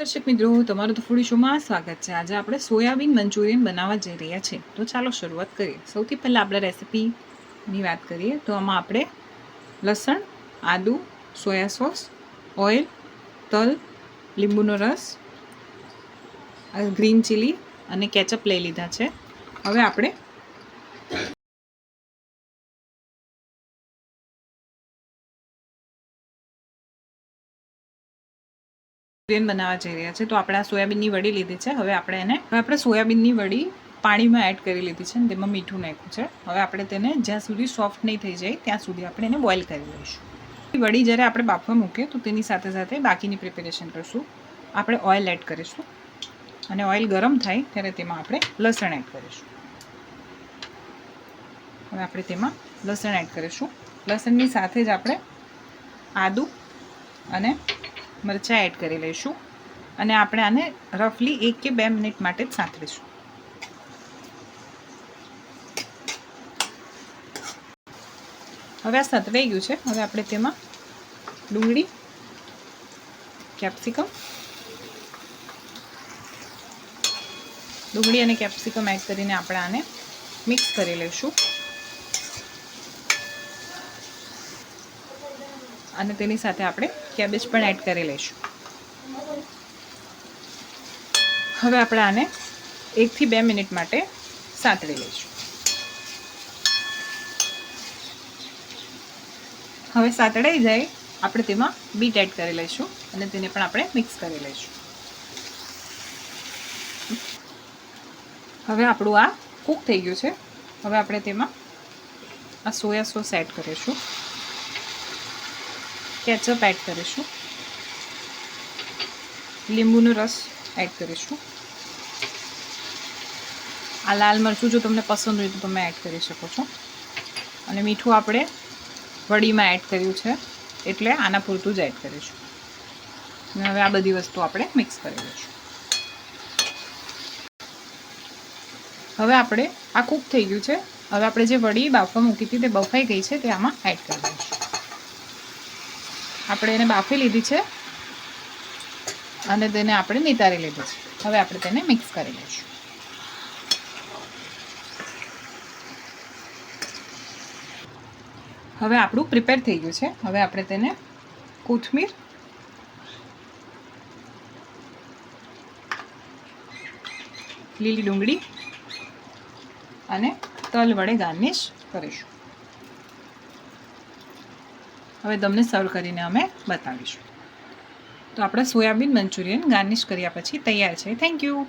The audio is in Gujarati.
દર્શક મિત્રો, તમારું તો ફૂડી શોમાં સ્વાગત છે. આજે આપણે સોયાબીન મંચુરિયન બનાવવા જઈ રહ્યા છીએ. તો ચાલો શરૂઆત કરીએ. સૌથી પહેલાં આપણે રેસિપીની વાત કરીએ. તો આમાં આપણે લસણ, આદુ, સોયા સોસ, ઓઇલ, તલ, લીંબુનો રસ ગ્રીન ચીલી અને કેચઅપ લઈ લીધા છે. હવે આપણે મંચુરિયન બનાવવા જઈ રહ્યા છે, તો આપણે આ સોયાબીનની વડી લીધી છે. હવે આપણે એને હવે આપણે સોયાબીનની વડી પાણીમાં એડ કરી લીધી છે અને તેમાં મીઠું નાખ્યું છે. હવે આપણે તેને જ્યાં સુધી સોફ્ટ નહીં થઈ જાય, ત્યાં સુધી આપણે એને બોઇલ કરી લઈશું. વડી જ્યારે આપણે બાફવા મૂકીએ, તો તેની સાથે સાથે બાકીની પ્રિપેરેશન કરીશું. આપણે ઓઇલ એડ કરીશું. અને ઓઇલ ગરમ થાય ત્યારે તેમાં આપણે લસણ એડ કરીશું. હવે આપણે તેમાં લસણ એડ કરીશું. લસણની સાથે જ આપણે આદું અને મરચાં એડ કરી લઈશું અને આપણે આને રફલી એક કે બે મિનિટ માટે જ સાંતળીશું હવે આ સતરાઈ ગયું છે. હવે આપણે તેમાં ડુંગળી કેપ્સિકમ ડુંગળી અને કેપ્સિકમ એડ કરીને આપણે આને મિક્સ કરી લઈશું. અને તેની સાથે આપણે કેબેજ પણ એડ કરી લઈશું. હવે આપણે આને એકથી બે મિનિટ માટે સાંતળી લઈશું. હવે સાતળાઈ જાય, આપણે તેમાં બીટ એડ કરી લઈશું અને તેને પણ આપણે મિક્સ કરી લઈશું. હવે આપણું આ કૂક થઈ ગયું છે. હવે આપણે તેમાં આ સોયા સોસ એડ કરીશું. કેચઅપ એડ કરીશું. લીંબુનો રસ એડ કરીશું. આ લાલ મરચું જો તમને પસંદ હોય તો તમે એડ કરી શકો છો. અને મીઠું આપણે વડીમાં એડ કર્યું છે, એટલે આના પૂરતું જ એડ કરીશું. હવે આ બધી વસ્તુ આપણે મિક્સ કરી લઈશું. હવે આપણે, આ કૂક થઈ ગયું છે. હવે આપણે જે વડી બાફવા મૂકી હતી તે બફાઈ ગઈ છે તે આમાં એડ કરી દઈશું. આપણે એને બાફી લીધી છે અને તેને આપણે નિતારી લીધી છે. હવે આપણે તેને મિક્સ કરી લઈશું. હવે આપણું પ્રિપેર થઈ ગયું છે. હવે આપણે તેને કોથમીર લીલી ડુંગળી અને તલ વડે ગાર્નિશ કરીશું. હવે તમને સર્વ કરીને અમે બતાવીશું. તો આપણા સોયાબીન મંચુરિયન ગાર્નિશ કર્યા પછી તૈયાર છે. Thank you